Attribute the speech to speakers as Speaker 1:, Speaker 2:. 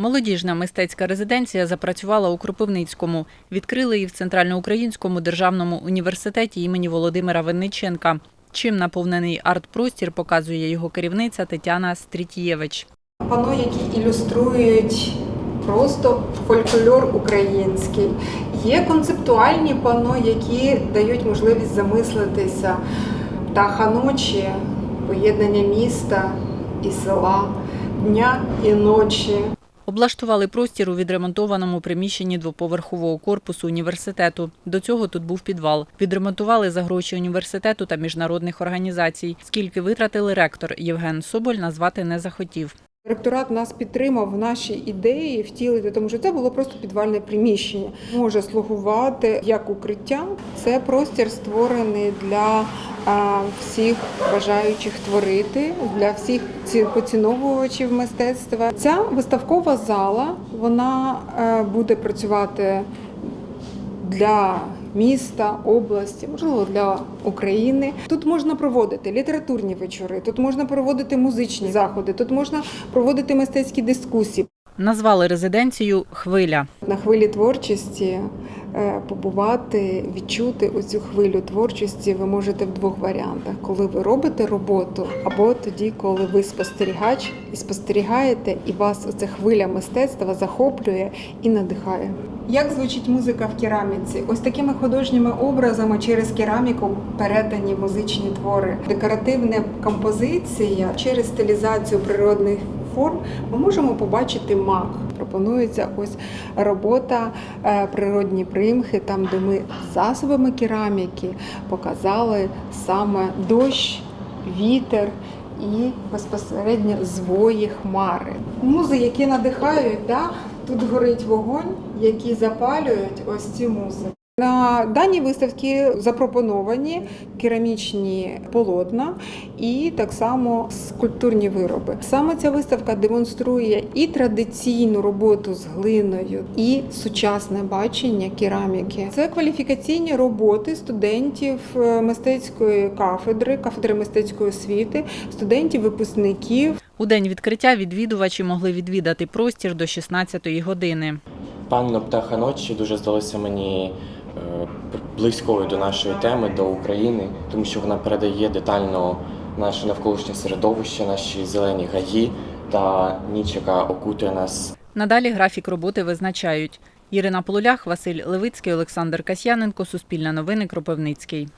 Speaker 1: Молодіжна мистецька резиденція запрацювала у Кропивницькому. Відкрили її в Центральноукраїнському державному університеті імені Володимира Винниченка. Чим наповнений арт-простір, показує його керівниця Тетяна Стрітєвич.
Speaker 2: Пано, які ілюструють просто фольклор український. Є концептуальні пано, які дають можливість замислитися птаха ночі, поєднання міста і села, дня і ночі.
Speaker 1: Облаштували простір у відремонтованому приміщенні двоповерхового корпусу університету. До цього тут був підвал. Відремонтували за гроші університету та міжнародних організацій. Скільки витратили ректор Євген Соболь, назвати не захотів.
Speaker 2: Ректорат нас підтримав в нашій ідеї втілити, тому що це було просто підвальне приміщення. Може слугувати як укриття. Це простір створений для всіх бажаючих творити, для всіх ці- поціновувачів мистецтва. Ця виставкова зала вона е, буде працювати для міста, області, можливо, для України. Тут можна проводити літературні вечори, тут можна проводити музичні заходи, тут можна проводити мистецькі дискусії.
Speaker 1: Назвали резиденцію Хвиля.
Speaker 2: На хвилі творчості е, побувати, відчути оцю хвилю творчості ви можете в двох варіантах: коли ви робите роботу, або тоді, коли ви спостерігач і спостерігаєте, і вас оця хвиля мистецтва захоплює і надихає. Як звучить музика в кераміці? Ось такими художніми образами через кераміку передані музичні твори. Декоративна композиція через стилізацію природних форм ми можемо побачити мак. Пропонується ось робота е, природні примхи, там, де ми засобами кераміки показали саме дощ, вітер. І безпосередньо звої хмари. Музи, які надихають, да? тут горить вогонь, які запалюють ось ці музи. На даній виставці запропоновані керамічні полотна і так само скульптурні вироби. Саме ця виставка демонструє і традиційну роботу з глиною, і сучасне бачення кераміки. Це кваліфікаційні роботи студентів е, мистецької кафедри, кафедри мистецької освіти, студентів-випускників.
Speaker 1: У день відкриття відвідувачі могли відвідати простір до 16-ї години.
Speaker 3: Панно птаха ночі дуже здалося мені близькою до нашої теми, до України, тому що вона передає детально наше навколишнє середовище, наші зелені гаї та ніч, яка окутує нас
Speaker 1: Надалі графік роботи визначають. Ірина Полулях, Василь Левицький, Олександр Касьяненко, Суспільне новини, Кропивницький.